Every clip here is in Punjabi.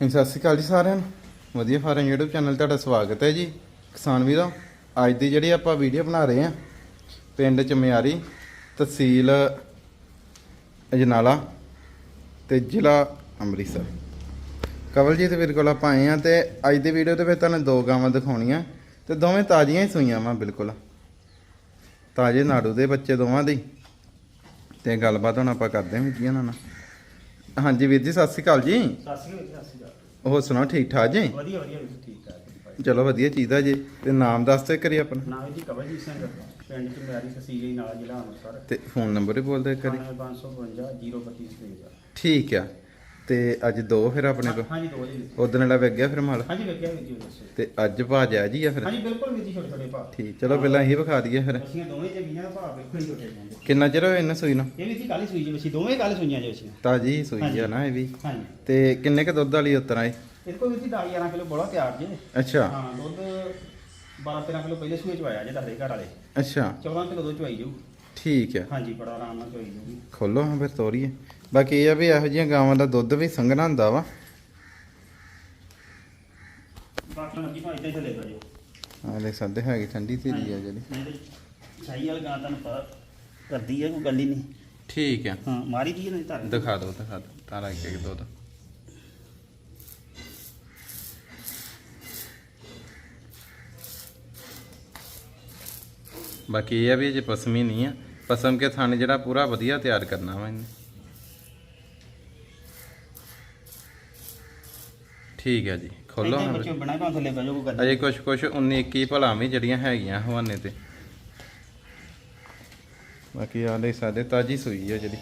ਹਾਂਜੀ, ਸਤਿ ਸ਼੍ਰੀ ਅਕਾਲ ਜੀ ਸਾਰਿਆਂ ਨੂੰ। ਵਧੀਆ ਫਾਰਮ YouTube ਚੈਨਲ ਤੁਹਾਡਾ ਸਵਾਗਤ ਹੈ ਜੀ। ਕਿਸਾਨ ਵੀਰੋ, ਅੱਜ ਦੀ ਜਿਹੜੀ ਆਪਾਂ ਵੀਡੀਓ ਬਣਾ ਰਹੇ ਹਾਂ, ਪਿੰਡ ਚਮਿਆਰੀ ਤਹਿਸੀਲ ਅਜਨਾਲਾ ਤੇ ਜ਼ਿਲ੍ਹਾ ਅੰਮ੍ਰਿਤਸਰ। ਕਵਲਜੀਤ ਵੀਰ ਕੋਲ ਆਪਾਂ ਆਏ ਆ ਤੇ ਅੱਜ ਦੀ ਵੀਡੀਓ ਦੇ ਵਿੱਚ ਤੁਹਾਨੂੰ ਦੋ ਗਾਵਾਂ ਦਿਖਾਉਣੀਆਂ ਤੇ ਦੋਵੇਂ ਤਾਜ਼ੀਆਂ ਹੀ ਸੂਈਆਂ ਵਾ, ਬਿਲਕੁਲ। ਤਾਜ਼ੇ ਨਾੜੂ ਦੇ ਬੱਚੇ ਦੋਵਾਂ ਦੀ ਤੇ ਗੱਲਬਾਤ ਹੁਣ ਆਪਾਂ ਕਰਦੇ ਹਾਂ ਵੀਰ ਜੀ ਇਹਨਾਂ ਨਾਲ। ਹਾਂਜੀ ਵੀਰ ਜੀ, ਸਤਿ ਸ਼੍ਰੀ ਅਕਾਲ ਜੀ। ਸਤਿ ਸ਼੍ਰੀ ਅਕਾਲ ਜੀ, ਹੋਰ ਸੁਣਾਓ ਠੀਕ ਠਾਕ ਜੀ? ਵਧੀਆ ਵਧੀਆ ਵੀਰ, ਠੀਕ ਠਾਕ ਜੀ? ਭਾਈ ਚਲੋ ਵਧੀਆ ਚੀਜ਼ ਆ ਜੀ ਤੇ ਨਾਮ ਦੱਸ ਤੇ ਕਰੀ ਆਪਣਾ। ਨਾਮ ਹੈ ਜੀ ਕਵਲਜੀਤ ਸਿੰਘ ਪਿੰਡ ਚ ਮਿਆਰੀ ਤਹਿਸੀਲ ਨਾਲ ਜ਼ਿਲ੍ਹਾ ਅੰਮ੍ਰਿਤਸਰ। ਤੇ ਫੋਨ ਨੰਬਰ ਵੀ ਬੋਲ ਦੇ ਕਰੀ 9552 03253 ਠੀਕ ਆ। ਤੇ ਅੱਜ ਦੋ ਫਿਰ ਆਪਣੇ ਕੋਲ? ਹਾਂਜੀ ਦੋ ਜੀ। ਉਦੋਂ ਵਾਲਾ ਵੇਖ ਗਿਆ ਫਿਰ ਮਾਲ? ਹਾਂਜੀ ਜੀ ਦੱਸੋ। ਤੇ ਅੱਜ ਭਾਜ ਆ ਜੀ ਆ ਫਿਰ? ਹਾਂਜੀ ਬਿਲਕੁਲ ਵੀਰ ਜੀ ਛੋਟੇ ਛੋਟੇ ਭਾਅ। ਠੀਕ ਚਲੋ ਪਹਿਲਾਂ ਇਹੀ ਵਿਖਾ ਦਈਏ ਫਿਰ। ਅਸੀਂ ਦੋਵੇਂ ਜਗੀਆਂ ਦਾ ਭਾਅ ਬਿਲਕੁਲ ਛੋਟੇ ਜਾਂਦੇ ਕਿੰਨਾ ਚਿਰ ਹੋਇਆ ਇਹਨਾਂ ਸੂਈ ਨੂੰ? ਇਹ ਵੀ ਜੀ ਕੱਲ ਸੂਈ ਜੀ ਅਸੀਂ ਦੋਵੇਂ ਕੱਲ ਸੂਈਆਂ ਜੀ ਅਸੀਂ। ਤਾਜੀ ਸੂਈ ਆ ਨਾ ਇਹ ਵੀ। ਹਾਂਜੀ। ਤੇ ਕਿੰਨੇ ਕ ਦੁੱਧ ਵਾਲੀ ਉਤਰ ਆਏ ਇਹ ਕੋਈ ਜੀ 10 11 ਕਿਲੋ ਬੋਲਾ ਤਿਆਰ ਜੀ। ਅੱਛਾ। ਹਾਂ ਦੁੱਧ 12 13 ਕਿਲੋ ਪਹਿਲੇ ਸੂਏ ਚ ਆਇਆ ਜੀ ਤੁਹਾਡੇ ਘਰ ਵਾਲੇ। ਅੱਛਾ। 14 ਕਿਲੋ ਦੁੱਧ ਚਵਾਈ ਜਾਊ। ਠੀਕ ਆ। ਹਾਂਜੀ ਬੜਾ ਆਰਾਮ ਨਾਲ ਚਵਾਈ ਜਾਊਗੀ। ਖੋਲੋ ਹਾਂ ਫਿਰ ਤੋਰੀਏ। ਬਾਕੀ ਇਹ ਆ ਵੀ ਇਹੋ ਜਿਹੀਆਂ ਗਾਵਾਂ ਦਾ ਦੁੱਧ ਵੀ ਸੰਘਣਾ ਹੁੰਦਾ ਵਾ। ਬਾਕੀ ਲੱਗੀ ਭਾਈ ਇੱਥੇ ਚਲੇ ਜਾਓ ਆ ਲੈ ਸਕਦੇ ਹੈਗੀ ਠੰਡੀ ਧੀਰੀ ਆ ਜਿਹੜੀ। ਨਹੀਂ ਤੇ ਸਹੀ ਵਾਲੀ ਗਾਂ ਤੁਹਾਨੂੰ ਪਤਾ ਕਰਦੀ ਹੈ ਕੋਈ ਗੱਲ ਹੀ ਨਹੀਂ। ਠੀਕ ਆ। ਹਾਂ ਮਾਰੀ ਦੀ ਨਹੀਂ ਧਰ ਦਿਖਾ ਦਿਓ ਦਿਖਾ ਦਿਓ ਤਾਰਾ ਇੱਕ ਇੱਕ ਦੋ ਦੋ। ਬਾਕੀ ਇਹ ਆ ਵੀ ਜੇ ਪਸਮੀ ਨਹੀਂ ਆ। ਪਸਮ ਕੇ ਥਣ ਜਿਹੜਾ ਪੂਰਾ ਵਧੀਆ ਤਿਆਰ ਕਰਨਾ ਵਾ ਇਹਨੇ। ਠੀਕ ਹੈ ਜੀ ਖੋਲੋ ਹਾਂ ਬੱਚੇ। ਬਣਾ ਥੱਲੇ ਅਜੇ ਕੁਛ ਕੁਛ 19 21 ਭਲਾ ਵੀ ਜਿਹੜੀਆਂ ਹੈਗੀਆਂ ਹਵਾਨੇ ਤੇ। ਬਾਕੀ ਆ ਲੈ ਸਾਡੇ ਤਾਜੀ ਸੂਈ ਆ ਜਿਹੜੀ।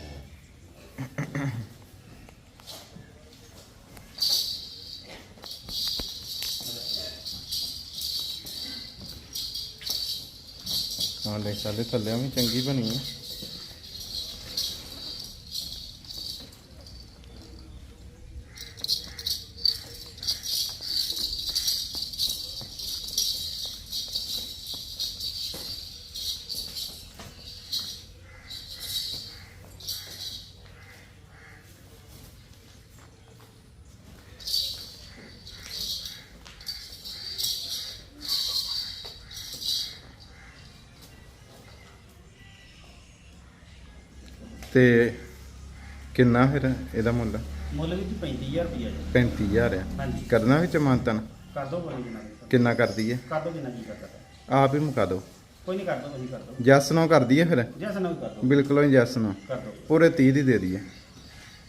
ਆ ਲੈ ਸਾਡੇ ਥੱਲੇ ਵੀ ਚੰਗੀ ਬਣੀ ਆ। ਤੇ ਕਿੰਨਾ ਫਿਰ ਇਹਦਾ ਮੁੱਲ? ਮੁੱਲ ਵੀ 35000 ਰੁਪਇਆ ਜੀ। 35000 ਆ। ਹਾਂਜੀ। ਕਰਨਾ ਵਿੱਚ ਮਾਨਤਨ? ਕਰ ਦੋ ਕੋਈ ਜਿੰਨਾ ਵੀ। ਕਿੰਨਾ ਕਰ ਦਈਏ ਕਰ ਦੋ ਜਿੰਨਾ ਜੀ ਕਰਦਾ ਆਪ ਹੀ ਮੁਕਾ ਦਿਓ। ਕੋਈ ਨਹੀਂ ਕਰ ਦੋ ਤੁਸੀਂ ਕਰ ਦੋ। ਜੈਸ ਨੋ ਕਰ ਦਈਏ ਫਿਰ? ਜੈਸ ਕਰ ਦੋ। ਬਿਲਕੁਲ ਹੀ ਜੈਸ ਨੋ ਕਰ ਦੋ। ਪੂਰੇ 30 ਦੀ ਦੇ ਦਈਏ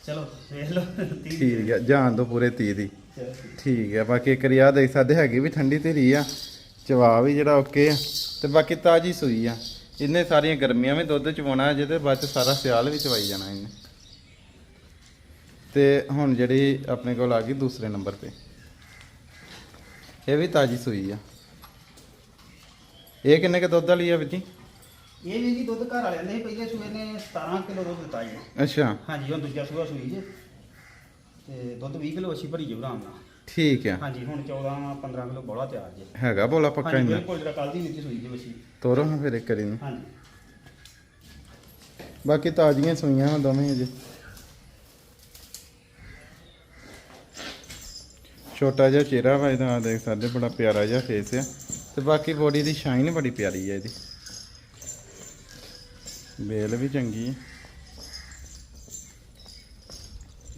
ਚਲੋ ਵੇਖ ਲਓ। ਤੀਹ ਠੀਕ ਹੈ ਜਾਣ ਦੋ ਪੂਰੇ 30 ਦੀ। ਚਲੋ। ਠੀਕ। ਹੈ ਬਾਕੀ ਇੱਕ ਰਿਆ ਦੇਖ ਸਕਦੇ ਹੈਗੀ ਵੀ ਠੰਡੀ ਧੀਰੀ ਆ। ਚਵਾ ਵੀ ਜਿਹੜਾ ਓਕੇ ਆ। ਤੇ ਬਾਕੀ ਤਾਜੀ ਸੂਈ ਆ। ਇਹਨੇ ਸਾਰੀਆਂ ਗਰਮੀਆਂ ਵੀ ਦੁੱਧ ਚਵਾਉਣਾ ਜਿਹਦੇ ਬਾਅਦ ਚ ਸਾਰਾ ਸਿਆਲ ਵੀ ਚਵਾਈ ਜਾਣਾ ਇਹਨੇ। ਤੇ ਹੁਣ ਜਿਹੜੀ ਆਪਣੇ ਕੋਲ ਆ ਗਈ ਦੂਸਰੇ ਨੰਬਰ ਤੇ। ਇਹ ਵੀ ਤਾਜੀ ਸੂਈ ਆ। ਇਹ ਕਿੰਨੇ ਕ ਦੁੱਧ ਵਾਲੀ ਆ ਵੀਰ ਜੀ? ਇਹ ਵੀ ਜੀ ਦੁੱਧ ਘਰ ਵਾਲਿਆਂ ਨੇ ਪਹਿਲੇ ਸੂਏ ਨੇ 17 ਕਿਲੋ ਦੁੱਧ ਦਿੱਤਾ ਜੀ। ਅੱਛਾ। ਹਾਂਜੀ ਹੁਣ ਦੂਜਾ ਸੂਆ ਸੂਈ ਜੀ। ਤੇ ਦੁੱਧ 20 ਕਿਲੋ ਅਸੀਂ ਭਰੀ ਜਾਊ ਆਰਾਮ ਨਾਲ। ਠੀਕ ਆ। ਹਾਂਜੀ ਹੁਣ 14 15 ਕਿਲੋ ਬੋਲਾ ਤਿਆਰ ਜੀ। ਹੈਗਾ ਬੋਲਾ ਪੱਕਾ ਹਾਂਜੀ ਇੰਨਾ? ਬਿਲਕੁਲ ਜਿਹੜਾ ਕੱਲ ਦੀ ਨੀਤੀ ਸੂਈ ਜੀ ਵਸੀ ਤੋਰੋ ਹਾਂ ਫਿਰ ਇੱਕ ਕਰੀ ਨੂੰ। ਹਾਂਜੀ। ਬਾਕੀ ਤਾਜ਼ੀਆਂ ਸੂਈਆਂ ਵਾਂ ਦੋਵੇਂ ਅਜੇ ਛੋਟਾ ਜਿਹਾ ਚਿਹਰਾ ਵਾ ਇਹਦਾ ਆਹ ਦੇਖ ਸਕਦੇ ਬੜਾ ਪਿਆਰਾ ਜਿਹਾ ਫੇਸ ਆ। ਤੇ ਬਾਕੀ ਬੋਡੀ ਦੀ ਸ਼ਾਈਨ ਬੜੀ ਪਿਆਰੀ ਹੈ ਇਹਦੀ। ਬੇਲ ਵੀ ਚੰਗੀ ਹੈ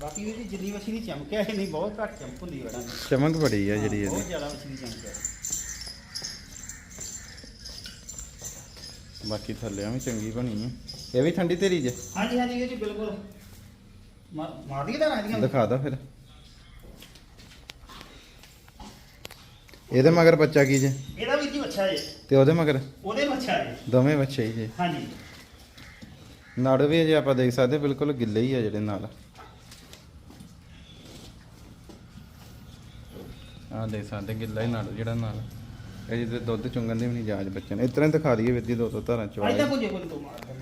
ਬਾਕੀ ਵੀ ਜਿੰਨੀ ਵਸੀ ਦੀ ਚਮਕ ਹੈ ਨਹੀਂ ਬਹੁਤ ਘੱਟ ਚਮਕ ਹੁੰਦੀ ਵੜਾ ਚਮਕ ਬੜੀ ਹੈ ਜਿਹੜੀ ਬਹੁਤ ਇਹਦੀ। ਜ਼ਿਆਦਾ ਵਸੀ ਦੀ ਚਮਕ ਹੈ। ਬਾਕੀ ਥੱਲਿਆਂ ਵੀ ਚੰਗੀ ਬਣੀ ਹੈ। ਇਹ ਵੀ ਠੰਡੀ ਤੇਰੀ ਜੇ? ਹਾਂਜੀ ਹਾਂਜੀ ਇਹ ਜੀ ਬਿਲਕੁਲ। ਮਾਰ ਮਾਰ ਦਈਏ ਤਾਂ ਰਾਜੀਆਂ ਦਿਖਾ ਦਾ ਫਿਰ। ਇਹਦੇ ਮਗਰ ਬੱਚਾ ਕੀ ਜੇ? ਇਹਦਾ ਵੀ ਜੀ ਬੱਚਾ ਜੇ। ਤੇ ਉਹਦੇ ਮਗਰ? ਉਹਦੇ ਬੱਚਾ ਜੇ। ਦੋਵੇਂ ਬੱਚੇ ਹੀ ਜੇ। ਹਾਂਜੀ। ਨੜ ਵੀ ਜੇ ਆਪਾਂ ਦੇਖ ਸਕਦੇ ਬਿਲਕੁਲ ਗਿੱਲੇ ਹੀ ਆ ਜਿਹੜੇ ਨਾਲ। ਆਹ ਦੇਖ ਸਕਦੇ ਗਿੱਲਾ ਹੀ ਨੜ ਜਿਹੜਾ ਨਾਲ। ਇਹ ਜਿਹਦੇ ਦੁੱਧ ਚੁੰਗਣ ਦੀ ਵੀ ਨਹੀਂ ਜਾਜ ਬੱਚੇ ਨੇ। ਇਸ ਤਰ੍ਹਾਂ ਹੀ ਦਿਖਾ ਦਈਏ ਵਿੱਦੀ ਦੋ ਦੋ ਧਾਰਾਂ ਚਵਾਈ ਤਾਂ ਕੁਝ ਤੋਂ ਮਾਰ।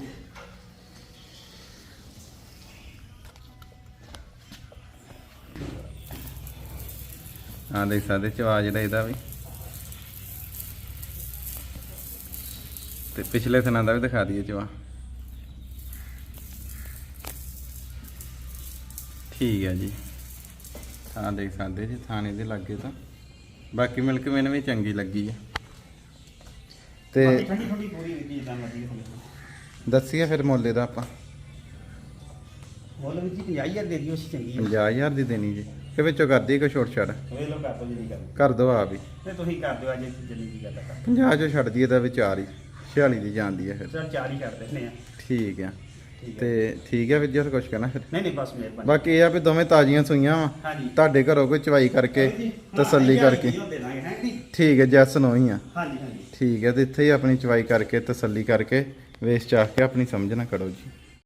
ਆਹ ਦੇਖ ਸਕਦੇ ਚਵਾ ਜਿਹੜਾ ਇਹਦਾ ਵੀ। ਤੇ ਪਿਛਲੇ ਥਣਾ ਦਾ ਵੀ ਦਿਖਾ ਦਈਏ ਚਵਾ। ਠੀਕ ਹੈ ਜੀ। ਆ ਦੇਖ ਸਕਦੇ ਜੀ ਥਾਣੇ ਦੇ ਲਾਗੇ ਤਾਂ। ਬਾਕੀ ਮਿਲਕ ਮੈਨੂੰ ਵੀ ਚੰਗੀ ਲੱਗੀ ਆ। ਤੇ ਠੰਡੀ ਪੂਰੀ ਦੱਸੀਏ ਫਿਰ ਮੁੱਲ ਦਾ ਆਪਾਂ। ਮੁੱਲ ਵੀ ਜੀ 50000 ਦੇ ਦਿਓ ਸੀ ਚੰਗੀ ਹੈ 50000 ਦੀ ਦੇਣੀ ਜੀ। ਕਿ ਵਿੱਚੋਂ ਕਰਦੀ ਕੋ ਛੋਟ ਛੜ ਵੇ ਲੋ ਕਰ ਦੋ ਜੀ ਨਹੀਂ ਕਰ ਕਰ ਦੋ ਆ ਵੀ ਤੇ ਤੁਸੀਂ ਕਰ ਦਿਓ ਅੱਜ ਜਿੰਨੀ ਜੀ ਗੱਲ ਕਰ 50 ਚੋਂ ਛੱਡ ਦਈਏ ਤਾਂ ਵਿਚਾਰ ਹੀ 46 ਦੀ ਜਾਂਦੀ ਹੈ ਫਿਰ। ਚਲ ਚਾਰ ਹੀ ਕਰ ਦਿੰਦੇ ਆ। ਠੀਕ ਆ। ਹੈ ਤੇ ਠੀਕ ਹੈ ਫਿਰ ਜੀ ਹੋਰ ਕੁਛ ਕਹਿਣਾ ਫਿਰ? ਨਹੀਂ ਨਹੀਂ ਬਸ ਮਿਹਰਬਾਨੀ। ਬਾਕੀ ਇਹ ਆ ਵੀ ਦੋਵੇਂ ਤਾਜ਼ੀਆਂ ਸੂਈਆਂ ਵਾ। ਹਾਂਜੀ। ਤੁਹਾਡੇ ਘਰੋਂ ਕੋਈ ਚਵਾਈ ਕਰਕੇ ਤਸੱਲੀ ਕਰਕੇ। ਠੀਕ ਹੈ ਜੈਸ ਨੋ ਹੀ ਆ। ਹਾਂਜੀ ਹਾਂਜੀ। ਠੀਕ ਹੈ ਤੇ ਇੱਥੇ ਹੀ ਆਪਣੀ ਚਵਾਈ ਕਰਕੇ ਤਸੱਲੀ ਕਰਕੇ ਵੇਚ ਚਾਹ ਕੇ ਆਪਣੀ ਸਮਝ ਨਾ ਕਰੋ ਜੀ।